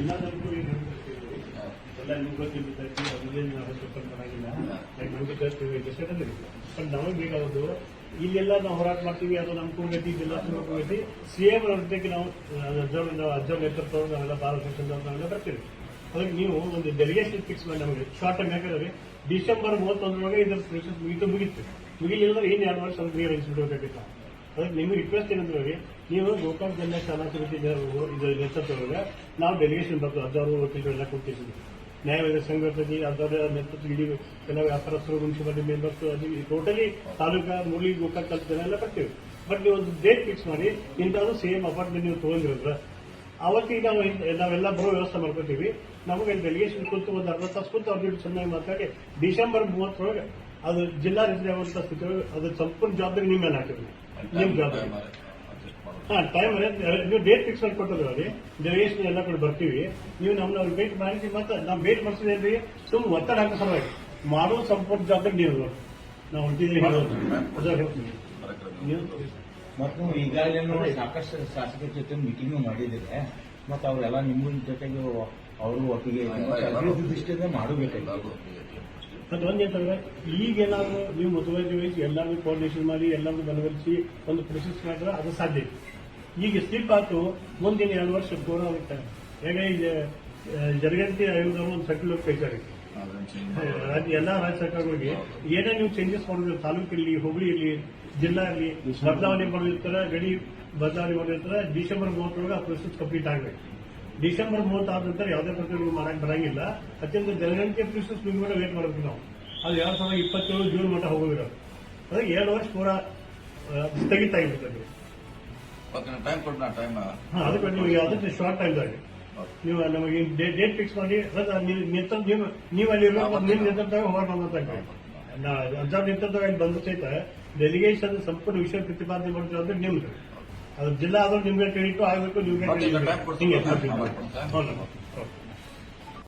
ಎಲ್ಲದಕ್ಕೂ ಈಗ. ಎಲ್ಲ ನಿಮ್ಗೆ ಗೊತ್ತಿರ್ತೈತಿ ಅದನ್ನೇನು ಸಪೋರ್ಟ್ ಮಾಡಂಗಿಲ್ಲ ಯಾಕೆ ನಮ್ಗೆ ಗೊತ್ತಿರ್ತೀವಿ ಬಟ್ ಇಲ್ಲೆಲ್ಲ ನಾವು ಹೋರಾಟ ಮಾಡ್ತೀವಿ, ಅದು ನಮ್ಮ ಕೂಗೈತಿ ಜಿಲ್ಲಾ ಕೂಗೈತಿ ಸಿ ಜೊತೆಗೆ ನಾವು ಅಜ್ಜವ್ ಅಜ್ಜವ್ ನೇತೃತ್ವ ನಾವೆಲ್ಲ ನಾವೆಲ್ಲ ಬರ್ತೀವಿ. ಅದಕ್ಕೆ ನೀವು ಒಂದು ಡೆಲಿಗೇಷನ್ ಫಿಕ್ಸ್ ಮಾಡಿ ನಮಗೆ. ಶಾರ್ಟ್ ಟೈಮ್ ಯಾಕಂದ್ರೆ ಡಿಸೆಂಬರ್ ಮೂವತ್ತೊಂದರೊಳಗೆ ಇದರ ಪ್ರೊಸೆಸ್ ಮುಗಿತು ಮುಗಿತು. ಮುಗಿಲಿಲ್ಲ ಇನ್ನು ಎರಡು ವರ್ಷ ಒಂದು ರೀಅರೇಂಜ್ ಬಿಡಬೇಕಾಗಿತ್ತು ನಿಮಗೆ ರಿಕ್ವೆಸ್ಟ್ ಏನಂದ್ರೆ ನೀವು ಗೋಕಾಕ್ ಜಿಲ್ಲೆ ಸ್ಥಾನ ಸಮಿತಿ ನೇತೃತ್ವದೊಳಗೆ ನಾವು ಡೆಲಿಗೇಷನ್ ಬರ್ತದೆ ಹದಿನಾರು ವಕೀಲರು ಎಲ್ಲ ಕೊಟ್ಟಿದ್ದೀವಿ ನ್ಯಾಯವಾದ ಸಂಘ ಅದರ ನೇತೃತ್ವ ಇಡೀ ಎಲ್ಲ ವ್ಯಾಪಾರಸ್ಥರು, ಮುನ್ಸಿಪಾಲಿಟಿ ಮೆಂಬರ್ಸ್ ಅದು ಟೋಟಲಿ ತಾಲೂಕಾ, ಮುರಳಿ, ಗೋಕಾಕ್ ಕಲ್ತ ಜನ ಎಲ್ಲ ಬರ್ತೀವಿ. ಬಟ್ ನೀವು ಒಂದು ಡೇಟ್ ಫಿಕ್ಸ್ ಮಾಡಿ, ಇಂಥದ್ದು ಸೇಮ್ ಅಪಾರ್ಟ್ಮೆಂಟ್ ನೀವು ತೊಗೊಂಡಿರೋದ್ರ ಅವತ್ತಿಗೆ ನಾವು ನಾವೆಲ್ಲ ಬರೋ ವ್ಯವಸ್ಥೆ ಮಾಡ್ಕೊತೀವಿ. ನಮಗೆ ಡೆಲಿಗೇಷನ್ ಕುಂತು ಒಂದು ಅರ್ಧ ತಾಸು ಕುಂತು ಅವ್ರ ಚೆನ್ನಾಗಿ ಮಾತಾಡಿ, ಡಿಸೆಂಬರ್ ಮೂವತ್ತರೊಳಗೆ ಅದು ಜಿಲ್ಲಾ ರೀತಿಯಾಗುವಂತ ಸ್ಥಿತಿ ಅದು ಸಂಪೂರ್ಣ ಜವಾಬ್ದಾರಿ ನಿಮ್ಮ ಮೇಲೆ ಹಾಕಿದ್ವಿ ನಿಮ್ ಜವಾಬ್ದಾರಿ ಹಾ ಟೈಮ್ ನೀವು ಡೇಟ್ ಫಿಕ್ಸ್ ಮಾಡಿ ಕೊಟ್ಟಿದ್ರಿ ಡೆಲಿಗೇಷನ್ ಎಲ್ಲ ಕೂಡ ಬರ್ತೀವಿ. ನೀವು ನಮ್ಮನ್ನ ಭೇಟಿ ಮಾಡಿ ಮತ್ತೆ ನಾವು ಭೇಟಿ ಮಾಡಿಸಿದ್ರಿ ಸುಮ್ಮನೆ ಒತ್ತಡ ಹಾಕೋ ಸಲುವಾಗಿ. ಮಾಡೋ ಸಂಪೂರ್ಣ ಜವಾಬ್ದಾರಿ ನೀವು. ನಾವು ಹೊಂಟಿದ್ದೀವಿ. ಮತ್ತು ಈಗಾಗಲೇ ನೋಡಿ ಸಾಕಷ್ಟು ಶಾಸಕರ ಜೊತೆ ಮೀಟಿಂಗ್ ಮಾಡಿದ್ರೆ ಮತ್ತು ಅವರೆಲ್ಲ ನಿಮ್ಮ ಜೊತೆಗೆ ಅವರು ಒಟ್ಟಿಗೆ ಅಭಿವೃದ್ಧಿ ದೃಷ್ಟಿಯಿಂದ ಮಾಡಬೇಕಾಗಿತ್ತು. ಮತ್ತೆ ಈಗ ಈಗೇನಾದ್ರು ನೀವು ಮುತುವರ್ಜಿ ವಹಿಸಿ ಎಲ್ಲಾರು ಕೋಆರ್ಡಿನೇಷನ್ ಮಾಡಿ ಎಲ್ಲರೂ ಮನವೊಲಿಸಿ ಒಂದು ಪ್ರೊಸೆಸ್ ಮಾಡಿದ್ರೆ ಅದು ಸಾಧ್ಯ. ಈಗ ಸ್ಲಿಪ್ ಆಯ್ತು ಮುಂದಿನ ಎರಡು ವರ್ಷ ಪೂರ ಆಗುತ್ತೆ. ಹೇಗೆ ಈಗ ಜರ್ಗಂತಿ ಆಯೋಗದವರು ಒಂದು ಸರ್ಕ್ಯುಲರ್ ಕೈತಾರೆ ರಾಜ್ಯ ಎಲ್ಲ ರಾಜ್ಯ ಸರ್ಕಾರಗಳಿಗೆ ಏನೇ ನೀವು ಚೇಂಜಸ್ ಮಾಡಿದ್ರೆ ತಾಲೂಕಿರಲಿ ಇರಲಿ ಹೋಬಳಿ ಇರಲಿ ಜಿಲ್ಲಾ ಇರಲಿ ಬದಲಾವಣೆ ಮಾಡಿರ್ತಾರೆ ಗಡಿ ಬದಲಾವಣೆ ಮಾಡಿರ್ತಾರೆ ಡಿಸೆಂಬರ್ ಮೂವತ್ತರೊಳಗೆ ಆ ಪ್ರೊಸೆಸ್ ಕಂಪ್ಲೀಟ್ ಆಗಬೇಕು. ಡಿಸೆಂಬರ್ ಮೂವತ್ತಾರು ನಂತರ ಯಾವುದೇ ಪ್ರಕಾರ ನೀವು ಮಾಡಕ್ ಬರಂಗಿಲ್ಲ. ಅತ್ಯಂತ ಜನಗಣತಿ ಪ್ರೊಸೆಸ್ ನಿಮ್ಗೆ ವೇಟ್ ಮಾಡಬೇಕು ನಾವು. ಅದು ಎರಡು ಸಾವಿರದ ಇಪ್ಪತ್ತೇಳು ಜೂನ್ ಮಟ್ಟ ಹೋಗೋದಿರೋದು ಅದಕ್ಕೆ ಎರಡು ವರ್ಷ ಪೂರ ಸ್ಥಗಿತ ಆಗಿಬಿಡ್ತದೆ ಟೈಮ್ ಟೈಮ್ ಹಾ ಅದಕ್ಕೆ ನೀವು ಯಾವುದಕ್ಕೆ ಶಾರ್ಟ್ ಟೈಮ್ದಾಗ ನೀವು ನಮಗೆ ಡೇಟ್ ಫಿಕ್ಸ್ ಮಾಡಿ ನೀವು ಅಲ್ಲಿ ನಿಮ್ಮ ನಿರ್ಧಾರ ಹೋರಾಟ ಅಜ್ಜಾವ್ ನಿರ್ಧಾರ ಬಂದ ಸಹಿತ ಡೆಲಿಗೇಷನ್ ಸಂಪೂರ್ಣ ವಿಷಯ ಪ್ರತಿಪಾದನೆ ಮಾಡ್ತೀವಿ ಅಂದ್ರೆ ನಿಮ್ದು. ಅದು ಜಿಲ್ಲಾ ಆದ್ರೂ ನಿಮ್ಗೆ ಕ್ರೆಡಿಟ್ ಆಗಬೇಕು ನಿಮ್ಗೆ